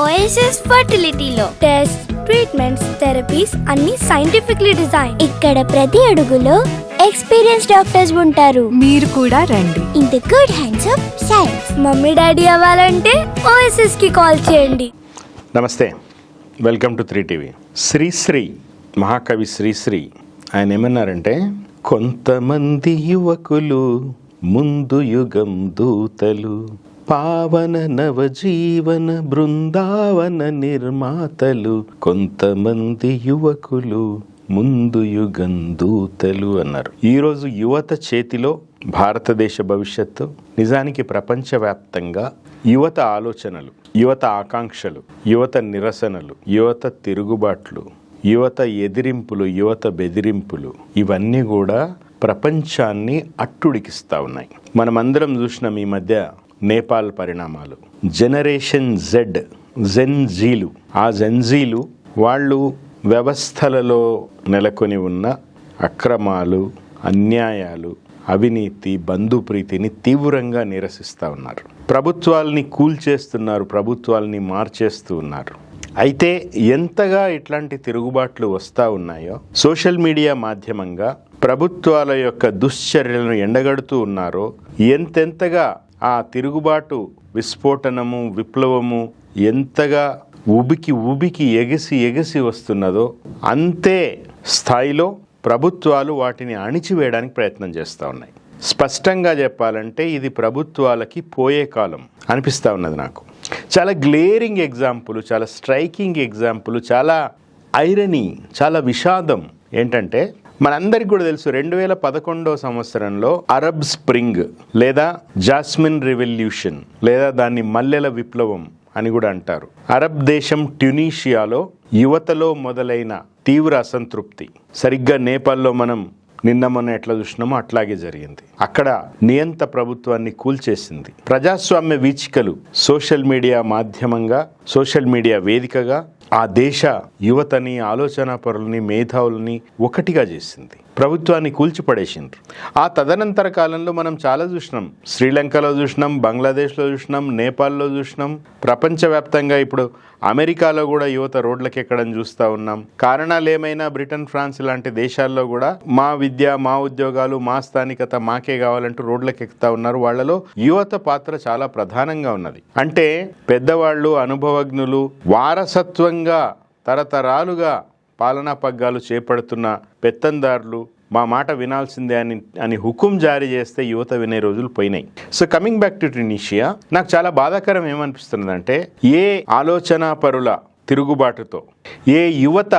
OSS ఫర్టిలిటీలో test treatments therapies అన్ని scientifically design ఇక్కడ ప్రతి అడుగులో ఎక్స్పీరియన్స్ డాక్టర్స్ ఉంటారు. మీరు కూడా రండి. In the good hands of science mummy daddy అవ్వాలంటే ఓఎస్ఎస్కి కాల్ చేయండి. నమస్తే. Welcome to three TV Sri Sri మహాకవి శ్రీశ్రీ ఆయన ఏమన్నారంటే కొంతమంది యువకులు ముందు యుగం దూతలు పావన నవజీవన బృందావన నిర్మాతలు కొంతమంది యువకులు ముందు యుగం దూతలు అన్నారు. ఈరోజు యువత చేతిలో భారతదేశ భవిష్యత్తు నిజానికి ప్రపంచవ్యాప్తంగా యువత ఆలోచనలు యువత ఆకాంక్షలు యువత నిరసనలు యువత తిరుగుబాట్లు యువత ఎదిరింపులు యువత బెదిరింపులు ఇవన్నీ కూడా ప్రపంచాన్ని అట్టుడికిస్తూ ఉన్నాయి. మనమందరం చూసినాం ఈ మధ్య నేపాల్ పరిణామాలు. జనరేషన్ జెడ్ జెన్జీలు ఆ జెన్జీలు వాళ్ళు వ్యవస్థలలో నెలకొని ఉన్న అక్రమాలు అన్యాయాలు అవినీతి బంధుప్రీతిని తీవ్రంగా నిరసిస్తూ ఉన్నారు. ప్రభుత్వాల్ని కూల్చేస్తున్నారు ప్రభుత్వాల్ని మార్చేస్తూ ఉన్నారు. అయితే ఎంతగా ఇట్లాంటి తిరుగుబాట్లు వస్తూ ఉన్నాయో సోషల్ మీడియా మాధ్యమంగా ప్రభుత్వాల యొక్క దుశ్చర్యలను ఎండగడుతూ ఉన్నారో ఎంతెంతగా ఆ తిరుగుబాటు విస్ఫోటనము విప్లవము ఎంతగా ఉబికి ఉబికి ఎగసి ఎగసి వస్తున్నదో అంతే స్థాయిలో ప్రభుత్వాలు వాటిని అణిచివేయడానికి ప్రయత్నం చేస్తూ ఉన్నాయి. స్పష్టంగా చెప్పాలంటే ఇది ప్రభుత్వాలకి పోయే కాలం అనిపిస్తూ ఉన్నది నాకు. చాలా గ్లేరింగ్ ఎగ్జాంపుల్ చాలా స్ట్రైకింగ్ ఎగ్జాంపుల్ చాలా ఐరనీ చాలా విషాదం ఏంటంటే మనందరికి కూడా తెలుసు రెండు వేల పదకొండవ సంవత్సరంలో అరబ్ స్ప్రింగ్ లేదా జాస్మిన్ రెవల్యూషన్ లేదా దాన్ని మల్లెల విప్లవం అని కూడా అంటారు. అరబ్ దేశం ట్యునీషియాలో యువతలో మొదలైన తీవ్ర అసంతృప్తి. సరిగ్గా నేపాల్లో మనం నిన్న మొన్న ఎట్లా చూసినామో అట్లాగే జరిగింది. అక్కడ నియంత ప్రభుత్వాన్ని కూల్చేసింది. ప్రజాస్వామ్య వీచికలు సోషల్ మీడియా మాధ్యమంగా సోషల్ మీడియా వేదికగా ఆ దేశ యువతని ఆలోచన పరులని మేధావులని ఒకటిగా చేసింది. ప్రభుత్వాన్ని కూల్చిపడేసిండ్రు. ఆ తదనంతర కాలంలో మనం చాలా చూసినాం. శ్రీలంకలో చూసినాం బంగ్లాదేశ్లో చూసినాం నేపాల్లో చూసినాం. ప్రపంచవ్యాప్తంగా ఇప్పుడు అమెరికాలో కూడా యువత రోడ్లకి ఎక్కడం చూస్తూ ఉన్నాం. కారణాలు ఏమైనా బ్రిటన్ ఫ్రాన్స్ లాంటి దేశాల్లో కూడా మా విద్య మా ఉద్యోగాలు మా స్థానికత మాకే కావాలంటూ రోడ్లకు ఎక్కుతా ఉన్నారు. వాళ్ళలో యువత పాత్ర చాలా ప్రధానంగా ఉన్నది. అంటే పెద్దవాళ్ళు అనుభవజ్ఞులు వారసత్వంగా తరతరాలుగా పాలనా పగ్గాలు చేపడుతున్న పెత్తందారులు మా మాట వినాల్సిందే అని అని హుకుం జారీ చేస్తే యువత వినే రోజులు పోయినాయి. So coming back to Tunisia నాకు చాలా బాధాకరం ఏమనిపిస్తున్నదంటే ఏ ఆలోచన పరుల తిరుగుబాటుతో ఏ యువత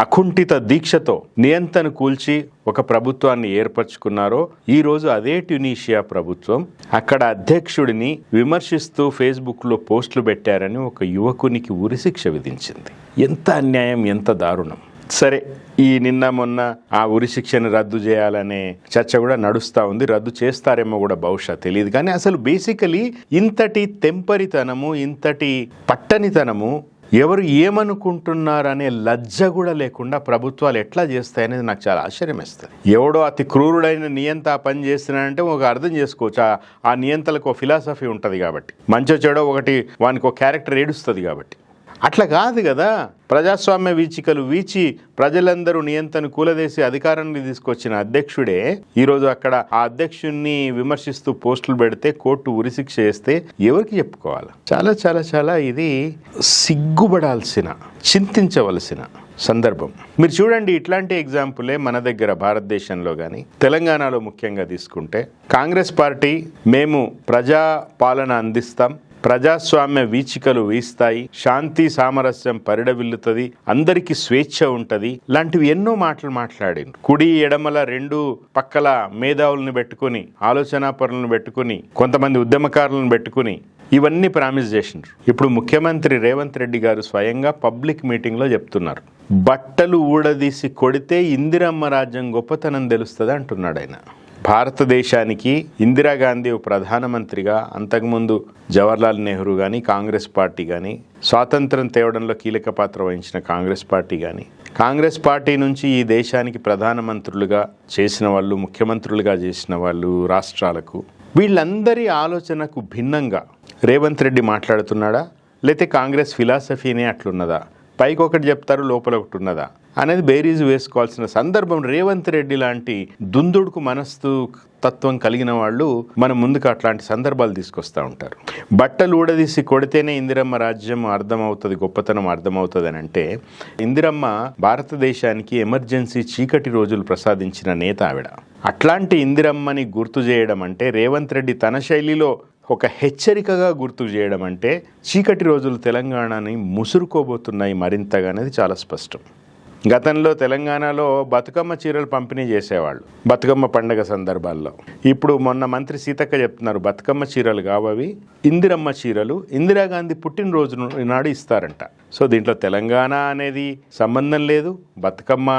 అకుంఠిత దీక్షతో నియంతను కూల్చి ఒక ప్రభుత్వాన్ని ఏర్పరచుకున్నారో ఈరోజు అదే ట్యునీషియా ప్రభుత్వం. అక్కడ అధ్యక్షుడిని విమర్శిస్తూ ఫేస్బుక్లో పోస్టులు పెట్టారని ఒక యువకునికి ఉరిశిక్ష విధించింది. ఎంత అన్యాయం ఎంత దారుణం. సరే ఈ నిన్న మొన్న ఆ ఉరి శిక్షను రద్దు చేయాలనే చర్చ కూడా నడుస్తూ ఉంది. రద్దు చేస్తారేమో కూడా బహుశా తెలియదు. కానీ అసలు బేసికలీ ఇంతటి తెంపరితనము ఇంతటి పట్టనితనము ఎవరు ఏమనుకుంటున్నారనే లజ్జ కూడా లేకుండా ప్రభుత్వాలు ఎట్లా చేస్తాయనేది నాకు చాలా ఆశ్చర్యం వేస్తుంది ఎవడో అతి క్రూరుడైన నియంత ఆ పని చేస్తున్నాడంటే ఒక అర్థం చేసుకోవచ్చు. ఆ- నియంతలకు ఫిలాసఫీ ఉంటుంది కాబట్టి. మంచో చెడో ఒకటి వానికి ఒక క్యారెక్టర్ ఏడుస్తుంది కాబట్టి. అట్లా కాదు కదా. ప్రజాస్వామ్య వీచికలు వీచి ప్రజలందరూ నియంత్రణ కూలదేసి అధికారాన్ని తీసుకొచ్చిన అధ్యక్షుడే ఈరోజు అక్కడ ఆ అధ్యక్షుడిని విమర్శిస్తూ పోస్టులు పెడితే కోర్టు ఉరిశిక్ష చేస్తే ఎవరికి చెప్పుకోవాలి? చాలా చాలా చాలా ఇది సిగ్గుపడాల్సిన చింతించవలసిన సందర్భం. మీరు చూడండి ఇట్లాంటి ఎగ్జాంపులే మన దగ్గర భారతదేశంలో కానీ తెలంగాణలో ముఖ్యంగా తీసుకుంటే కాంగ్రెస్ పార్టీ మేము ప్రజా పాలన అందిస్తాం ప్రజాస్వామ్య వీచికలు వీస్తాయి శాంతి సామరస్యం పరిడవిల్లుతుంది అందరికీ స్వేచ్ఛ ఉంటుంది లాంటివి ఎన్నో మాటలు మాట్లాడిండ్రు. కుడి ఎడమల రెండు పక్కల మేధావులను పెట్టుకుని ఆలోచనా పరులను పెట్టుకుని కొంతమంది ఉద్యమకారులను పెట్టుకుని ఇవన్నీ ప్రామిస్ చేసిండ్రు. ఇప్పుడు ముఖ్యమంత్రి రేవంత్ రెడ్డి గారు స్వయంగా పబ్లిక్ మీటింగ్లో చెప్తున్నారు. బట్టలు ఊడదీసి కొడితే ఇందిరమ్మ రాజ్యం గొప్పతనం తెలుస్తుంది అంటున్నాడు ఆయన. భారతదేశానికి ఇందిరాగాంధీ ఓ ప్రధానమంత్రిగా అంతకుముందు జవహర్లాల్ నెహ్రూ కానీ కాంగ్రెస్ పార్టీ కానీ స్వాతంత్రం తేవడంలో కీలక పాత్ర వహించిన కాంగ్రెస్ పార్టీ కానీ కాంగ్రెస్ పార్టీ నుంచి ఈ దేశానికి ప్రధానమంత్రులుగా చేసిన వాళ్ళు ముఖ్యమంత్రులుగా చేసిన వాళ్ళు రాష్ట్రాలకు వీళ్ళందరి ఆలోచనకు భిన్నంగా రేవంత్ రెడ్డి మాట్లాడుతున్నాడా? లేతే కాంగ్రెస్ ఫిలాసఫీనే అట్లున్నదా? పైకి ఒకటి చెప్తారు లోపల ఒకటి ఉన్నదా? అనేది బేరీజ్ వేసుకోవాల్సిన సందర్భం రేవంత్ రెడ్డి లాంటి దుందుడుకు మనస్తు తత్వం కలిగిన వాళ్ళు మన ముందుకు అట్లాంటి సందర్భాలు తీసుకొస్తూ ఉంటారు. బట్టలు ఊడదీసి కొడితేనే ఇందిరమ్మ రాజ్యం అర్థమవుతుంది గొప్పతనం అర్థమవుతుంది అని అంటే ఇందిరమ్మ భారతదేశానికి ఎమర్జెన్సీ చీకటి రోజులు ప్రసాదించిన నేత ఆవిడ. అట్లాంటి ఇందిరమ్మని గుర్తు చేయడం అంటే రేవంత్ రెడ్డి తన శైలిలో ఒక హెచ్చరికగా గుర్తు చేయడం అంటే చీకటి రోజులు తెలంగాణని ముసురుకోబోతున్నాయి మరింతగా అనేది చాలా స్పష్టం. గతంలో తెలంగాణలో బతుకమ్మ చీరలు పంపిణీ చేసేవాళ్ళు బతుకమ్మ పండగ సందర్భాల్లో. ఇప్పుడు మొన్న మంత్రి సీతక్క చెప్తున్నారు బతుకమ్మ చీరలు కావవి ఇందిరమ్మ చీరలు ఇందిరాగాంధీ పుట్టినరోజు నాడు ఇస్తారంట. సో దీంట్లో తెలంగాణ అనేది సంబంధం లేదు బతుకమ్మ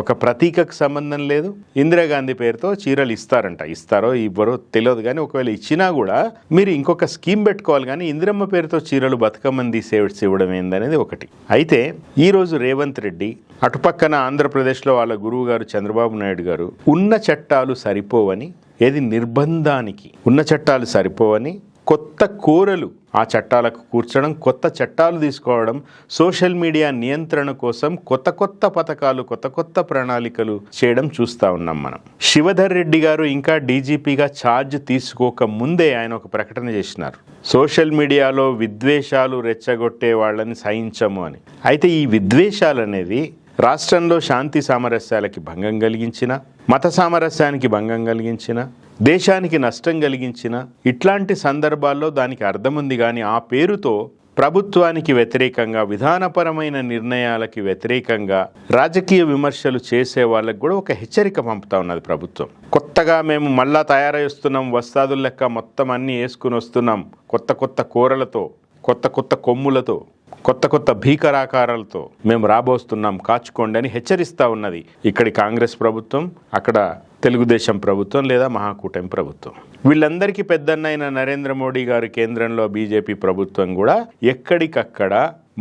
ఒక ప్రతీకకు సంబంధం లేదు. ఇందిరాగాంధీ పేరుతో చీరలు ఇస్తారంట. ఇస్తారో ఇవ్వరో తెలియదు కానీ ఒకవేళ ఇచ్చినా కూడా మీరు ఇంకొక స్కీమ్ పెట్టుకోవాలి కానీ ఇందిరమ్మ పేరుతో చీరలు బతుకమ్మని తీసేసి ఇవ్వడం ఏందనేది ఒకటి. అయితే ఈరోజు రేవంత్ రెడ్డి అటుపక్కన ఆంధ్రప్రదేశ్లో వాళ్ళ గురువు గారు చంద్రబాబు నాయుడు గారు ఉన్న చట్టాలు సరిపోవని ఏది నిర్బంధానికి ఉన్న చట్టాలు సరిపోవని కొత్త కోరలు ఆ చట్టాలకు కూర్చడం కొత్త చట్టాలు తీసుకోవడం సోషల్ మీడియా నియంత్రణ కోసం కొత్త కొత్త పథకాలు కొత్త కొత్త ప్రణాళికలు చేయడం చూస్తూ ఉన్నాం మనం. శివధర్ రెడ్డి గారు ఇంకా డీజీపీగా ఛార్జ్ తీసుకోక ముందే ఆయన ఒక ప్రకటన చేసినారు. సోషల్ మీడియాలో విద్వేషాలు రెచ్చగొట్టే వాళ్ళని సహించము అని. అయితే ఈ విద్వేషాలు అనేది రాష్ట్రంలో శాంతి సామరస్యాలకి భంగం కలిగించిన మత సామరస్యానికి భంగం కలిగించిన దేశానికి నష్టం కలిగించిన ఇట్లాంటి సందర్భాల్లో దానికి అర్థం ఉంది కానీ ఆ పేరుతో ప్రభుత్వానికి వ్యతిరేకంగా విధానపరమైన నిర్ణయాలకి వ్యతిరేకంగా రాజకీయ విమర్శలు చేసే వాళ్ళకి కూడా ఒక హెచ్చరిక పంపుతా ఉన్నది ప్రభుత్వం. కొత్తగా మేము మళ్ళా తయారై వస్తున్నాం వస్తాదుల లెక్క మొత్తం అన్నీ వేసుకుని వస్తున్నాం. కొత్త కొత్త కూరలతో కొత్త కొత్త కొమ్ములతో కొత్త కొత్త భీకరాకారాలతో మేము రాబోస్తున్నాం. కాచుకోండి అని హెచ్చరిస్తూ ఉన్నది. ఇక్కడి కాంగ్రెస్ ప్రభుత్వం అక్కడ తెలుగుదేశం ప్రభుత్వం లేదా మహాకూటమి ప్రభుత్వం? వీళ్ళందరికీ పెద్దన్నైన నరేంద్ర మోడీ గారు కేంద్రంలో బీజేపీ ప్రభుత్వం కూడా ఎక్కడికక్కడ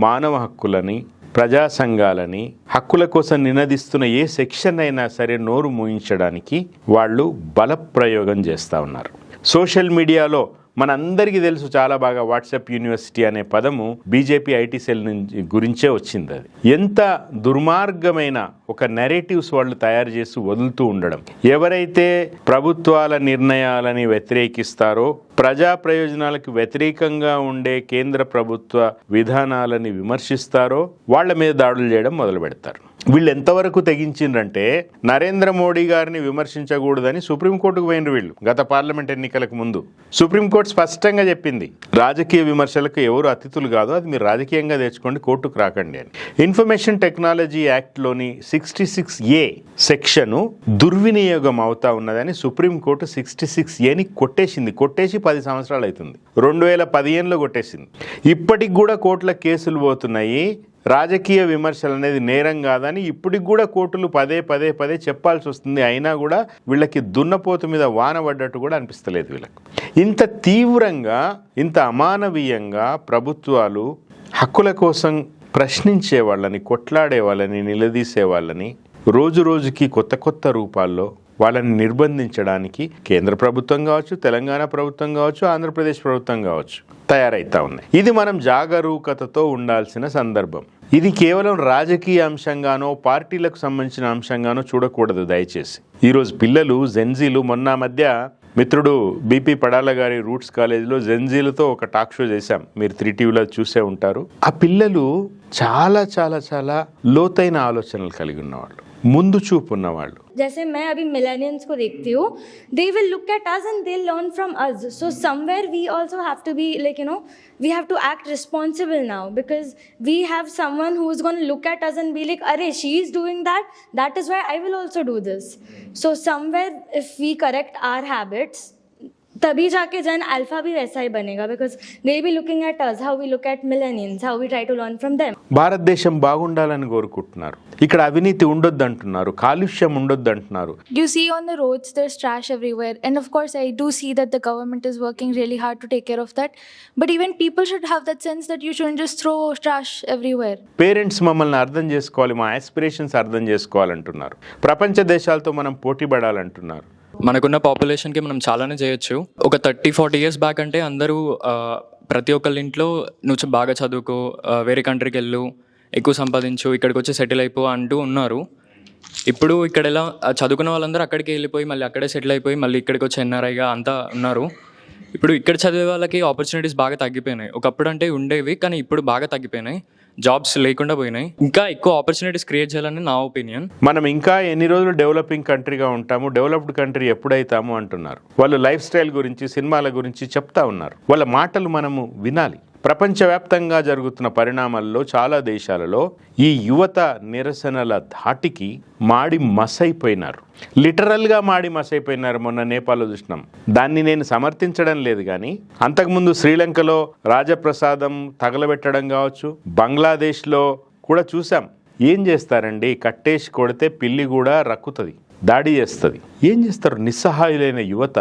మానవ హక్కులని ప్రజా సంఘాలని హక్కుల కోసం నినదిస్తున్న ఏ సెక్షన్ అయినా సరే నోరు మూయించడానికి వాళ్ళు బలప్రయోగం చేస్తూ ఉన్నారు. సోషల్ మీడియాలో మనందరికీ తెలుసు చాలా బాగా వాట్సాప్ యూనివర్సిటీ అనే పదము బీజేపీ ఐటీ సెల్ నుంచి గురించే వచ్చింది అది. ఎంత దుర్మార్గమైన ఒక నెరేటివ్స్ వాళ్ళు తయారు చేసి వదులుతూ ఉండడం. ఎవరైతే ప్రభుత్వాల నిర్ణయాలని వ్యతిరేకిస్తారో ప్రజా ప్రయోజనాలకు వ్యతిరేకంగా ఉండే కేంద్ర ప్రభుత్వ విధానాలని విమర్శిస్తారో వాళ్ళ మీద దాడులు చేయడం మొదలు పెడతారు వీళ్ళు ఎంతవరకు తెగించిండ్రంటే నరేంద్ర మోడీ గారిని విమర్శించకూడదని సుప్రీంకోర్టుకు పోయినరు వీళ్ళు గత పార్లమెంట్ ఎన్నికలకు ముందు. సుప్రీంకోర్టు స్పష్టంగా చెప్పింది రాజకీయ విమర్శలకు ఎవరు అతిథులు కాదు అది మీరు రాజకీయంగా తెచ్చుకోండి కోర్టుకు రాకండి అని. ఇన్ఫర్మేషన్ టెక్నాలజీ యాక్ట్లోని సిక్స్టీ సిక్స్ ఏ సెక్షను దుర్వినియోగం అవుతా ఉన్నదని సుప్రీంకోర్టు సిక్స్టీ సిక్స్ ఏని కొట్టేసింది. కొట్టేసి పది సంవత్సరాలు అవుతుంది. రెండు వేల పదిహేనులో కొట్టేసింది. ఇప్పటికి కూడా కోర్టుల కేసులు పోతున్నాయి. రాజకీయ విమర్శలు అనేది నేరం కాదని ఇప్పటికి కూడా కోర్టులు పదే పదే పదే చెప్పాల్సి వస్తుంది. అయినా కూడా వీళ్ళకి దున్నపోతు మీద వాన పడ్డట్టు కూడా అనిపిస్తలేదు వీళ్ళకు. ఇంత తీవ్రంగా ఇంత అమానవీయంగా ప్రభుత్వాలు హక్కుల కోసం ప్రశ్నించే వాళ్ళని కొట్లాడే వాళ్ళని నిలదీసే వాళ్ళని రోజు రోజుకి కొత్త కొత్త రూపాల్లో వాళ్ళని నిర్బంధించడానికి కేంద్ర ప్రభుత్వం కావచ్చు తెలంగాణ ప్రభుత్వం కావచ్చు ఆంధ్రప్రదేశ్ ప్రభుత్వం కావచ్చు తయారైతా ఉన్నాయి. ఇది మనం జాగరూకతతో ఉండాల్సిన సందర్భం. ఇది కేవలం రాజకీయ అంశంగానో పార్టీలకు సంబంధించిన అంశంగానో చూడకూడదు దయచేసి. ఈరోజు పిల్లలు జెన్జీలు మొన్న మధ్య మిత్రుడు బీపీ పడాల గారి రూట్స్ కాలేజీలో జెన్జీలతో ఒక టాక్ షో చేశాం. మీరు త్రీ టీవీలో చూసే ఉంటారు. ఆ పిల్లలు చాలా చాలా చాలా లోతైన ఆలోచనలు కలిగి ఉన్నవాళ్ళు. ముందు చూపు ఉన్నవాళ్ళు जैसे मैं अभी मिलेनियंस को देखती हूँ they will look at us and they learn from us so somewhere we also have to be like you know we have to act responsible now because we have someone who is going to look at us and be like अरे she is doing that that is why i will also do this so somewhere if we correct our habits तभी जाके gen alpha भी वैसा ही बनेगा because they be looking at us how we look at millennials how we try to learn from them భారతదేశం బాగుండాలని కోరుకుంటున్నారు ఇక్కడ అవినీతి ఉండొద్దు అంటున్నారు కాలుష్యం ఉండొద్దు అంటున్నారు You see on the roads, there's trash everywhere. And of course, I do see that the government is working really hard to take care of that. But even people should have that sense that you shouldn't just throw trash everywhere. Parents మమ్మల్ని అర్థం చేసుకోవాలి మా aspirations అర్థం చేసుకోవాలంటున్నారు ప్రపంచ దేశాలతో మనం పోటీ పడాలంటున్నారు మనకున్న పాపులేషన్కి మనం చాలానే చేయొచ్చు. ఒక థర్టీ ఫార్టీ ఇయర్స్ బ్యాక్ అంటే అందరూ ప్రతి ఒక్కళ్ళ ఇంట్లో నువ్వు బాగా చదువుకో వేరే కంట్రీకి వెళ్ళు ఎక్కువ సంపాదించు ఇక్కడికి వచ్చి సెటిల్ అయిపో అంటూ ఉన్నారు. ఇప్పుడు ఇక్కడ ఎలా చదువుకున్న వాళ్ళందరూ అక్కడికి వెళ్ళిపోయి మళ్ళీ అక్కడే సెటిల్ అయిపోయి మళ్ళీ ఇక్కడికి వచ్చి ఎన్ఆర్ఐగా అంతా ఉన్నారు. ఇప్పుడు ఇక్కడ చదివే వాళ్ళకి ఆపర్చునిటీస్ బాగా తగ్గిపోయినాయి. ఒకప్పుడు అంటే ఉండేవి కానీ ఇప్పుడు బాగా తగ్గిపోయినాయి. జాబ్స్ లేకుండా పోయినాయి. ఇంకా ఎక్కువ ఆపర్చునిటీస్ క్రియేట్ చేయాలని నా ఒపీనియన్ మనం ఇంకా ఎన్ని రోజులు డెవలపింగ్ కంట్రీగా ఉంటాము డెవలప్డ్ కంట్రీ ఎప్పుడైతాము అంటున్నారు. వాళ్ళు లైఫ్ స్టైల్ గురించి సినిమాల గురించి చెప్తా ఉన్నారు. వాళ్ళ మాటలు మనము వినాలి. ప్రపంచవ్యాప్తంగా జరుగుతున్న పరిణామాల్లో చాలా దేశాలలో ఈ యువత నిరసనల ధాటికి మాడి మసైపోయినారు. లిటరల్గా మాడి మసైపోయినారు మొన్న నేపాల్లో చూసినాం దాన్ని నేను సమర్థించడం లేదు కానీ అంతకుముందు శ్రీలంకలో రాజప్రసాదం తగలబెట్టడం కావచ్చు బంగ్లాదేశ్లో కూడా చూసాం ఏం చేస్తారండి? కట్టేసి కొడితే పిల్లి కూడా రక్కుతుంది దాడి చేస్తుంది. ఏం చేస్తారు? నిస్సహాయులైన యువత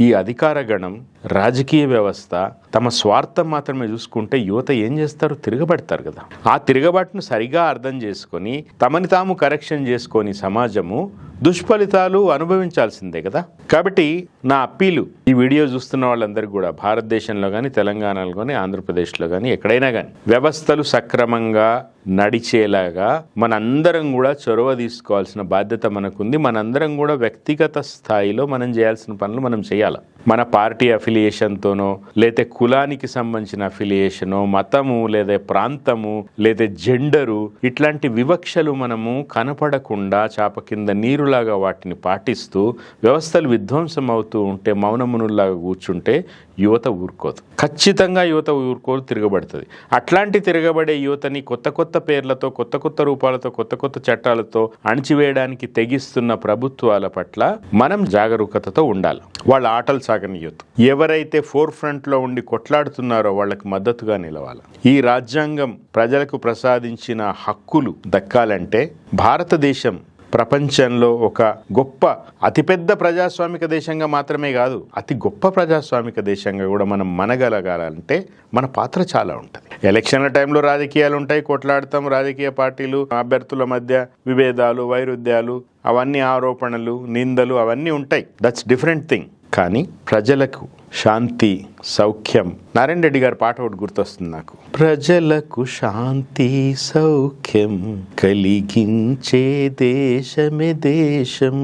ఈ అధికార గణం రాజకీయ వ్యవస్థ తమ స్వార్థం మాత్రమే చూసుకుంటే యువత ఏం చేస్తారు? తిరగబడతారు కదా. ఆ తిరగబాటును సరిగా అర్థం చేసుకొని తమని తాము కరెక్షన్ చేసుకొని సమాజము దుష్ఫలితాలు అనుభవించాల్సిందే కదా. కాబట్టి నా అప్పీలు ఈ వీడియో చూస్తున్న వాళ్ళందరికీ కూడా భారతదేశంలో కానీ తెలంగాణలో కానీ ఆంధ్రప్రదేశ్లో కానీ ఎక్కడైనా కానీ వ్యవస్థలు సక్రమంగా నడిచేలాగా మనందరం కూడా చొరవ తీసుకోవాల్సిన బాధ్యత మనకుంది. మనందరం కూడా వ్యక్తిగత స్థాయిలో మనం చేయాల్సిన పనులు మనం చేయాలి. మన పార్టీ అఫిలియేషన్తోనో లేదా కులానికి సంబంధించిన అఫిలియేషను మతము లేదా ప్రాంతము లేదా జెండరు ఇట్లాంటి వివక్షలు మనము కనపడకుండా చాప కింద నీరులాగా వాటిని పాటిస్తూ వ్యవస్థలు విధ్వంసం అవుతూ ఉంటే మౌనమునుల్లాగా కూర్చుంటే యువత ఊరుకోదు. ఖచ్చితంగా యువత ఊరుకోదు తిరగబడుతుంది. అట్లాంటి తిరగబడే యువతని కొత్త కొత్త పేర్లతో కొత్త కొత్త రూపాలతో కొత్త కొత్త చట్టాలతో అణచివేయడానికి తెగిస్తున్న ప్రభుత్వాల పట్ల మనం జాగరూకతతో ఉండాలి. వాళ్ళ ఆటలు సాగనీయొద్దు. ఎవరైతే ఫోర్ ఫ్రంట్లో ఉండి కొట్లాడుతున్నారో వాళ్ళకి మద్దతుగా నిలవాలి. ఈ రాజ్యాంగం ప్రజలకు ప్రసాదించిన హక్కులు దక్కాలంటే భారతదేశం ప్రపంచంలో ఒక గొప్ప అతిపెద్ద ప్రజాస్వామిక దేశంగా మాత్రమే కాదు అతి గొప్ప ప్రజాస్వామిక దేశంగా కూడా మనం మనగలగాలంటే మన పాత్ర చాలా ఉంటుంది. ఎలక్షన్ల టైంలో రాజకీయాలు ఉంటాయి కొట్లాడతాం. రాజకీయ పార్టీలు అభ్యర్థుల మధ్య విభేదాలు వైరుధ్యాలు అవన్నీ ఆరోపణలు నిందలు అవన్నీ ఉంటాయి. దట్స్ డిఫరెంట్ థింగ్ కానీ ప్రజలకు శాంతి సౌఖ్యం. నారాయణ రెడ్డి గారి పాట ఒకటి గుర్తొస్తుంది నాకు. ప్రజలకు శాంతి సౌఖ్యం కలిగించే దేశమే దేశం.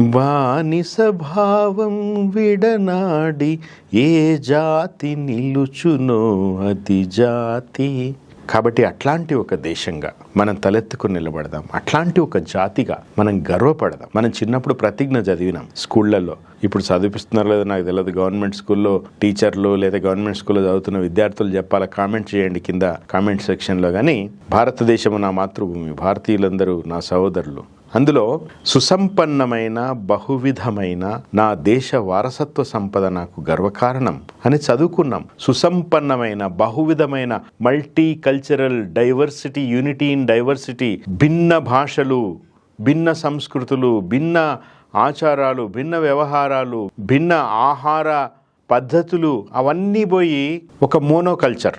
బానిస భావం విడనాడి ఏ జాతి నిలుచునో అది జాతి. కాబట్టి అట్లాంటి ఒక దేశంగా మనం తలెత్తుకుని నిలబడదాం. అట్లాంటి ఒక జాతిగా మనం గర్వపడదాం. మనం చిన్నప్పుడు ప్రతిజ్ఞ చదివినాం స్కూళ్ళల్లో. ఇప్పుడు చదివిస్తున్నారు లేదో నాకు తెలియదు గవర్నమెంట్ స్కూల్లో టీచర్లు లేదా గవర్నమెంట్ స్కూల్లో చదువుతున్న విద్యార్థులు చెప్పాలా? కామెంట్ చేయండి కింద కామెంట్ సెక్షన్లో. కానీ భారతదేశము నా మాతృభూమి. భారతీయులందరూ నా సహోదరులు. అందులో సుసంపన్నమైన బహువిధమైన నా దేశ వారసత్వ సంపద నాకు గర్వకారణం అని చదువుకున్నాం. సుసంపన్నమైన బహువిధమైన multi cultural diversity unity in diversity భిన్న భాషలు భిన్న సంస్కృతులు భిన్న ఆచారాలు భిన్న వ్యవహారాలు భిన్న ఆహార పద్ధతులు అవన్నీ పోయి ఒక మోనోకల్చర్.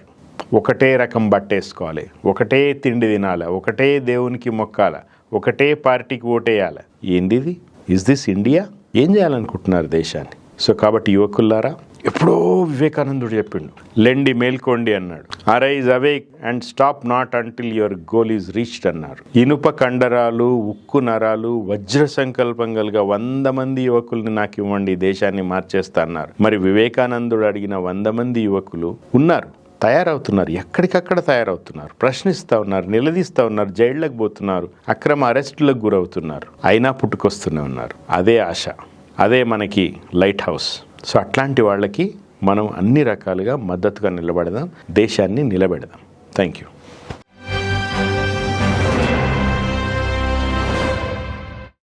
ఒకటే రకం బట్టేసుకోవాలి. ఒకటే తిండి తినాలి. ఒకటే దేవునికి మొక్కాలి. ఒకటే పార్టీకి ఓటేయాలి. ఏంటిది ఇస్ దిస్ ఇండియా ఏం చేయాలనుకుంటున్నారు దేశాన్ని? సో కాబట్టి యువకుల్లారా ఎప్పుడో వివేకానందుడు చెప్పిండు. లెండి మేల్కోండి అన్నాడు. Arise awake and stop not until your goal is reached అన్నారు. ఇనుప కండరాలు ఉక్కు నరాలు వజ్ర సంకల్పం కలిగా వంద మంది యువకుల్ని నాకు ఇవ్వండి దేశాన్ని మార్చేస్తా అన్నారు. మరి వివేకానందుడు అడిగిన వంద మంది యువకులు ఉన్నారు. తయారవుతున్నారు ఎక్కడికక్కడ తయారవుతున్నారు ప్రశ్నిస్తూ ఉన్నారు నిలదీస్తూ ఉన్నారు జైళ్ళకు పోతున్నారు అక్రమ అరెస్టులకు గురవుతున్నారు. అయినా పుట్టుకొస్తూనే ఉన్నారు. అదే ఆశ. అదే మనకి లైట్ హౌస్. సో అట్లాంటి వాళ్ళకి మనం అన్ని రకాలుగా మద్దతుగా నిలబడదాం దేశాన్ని నిలబెడదాం. Thank you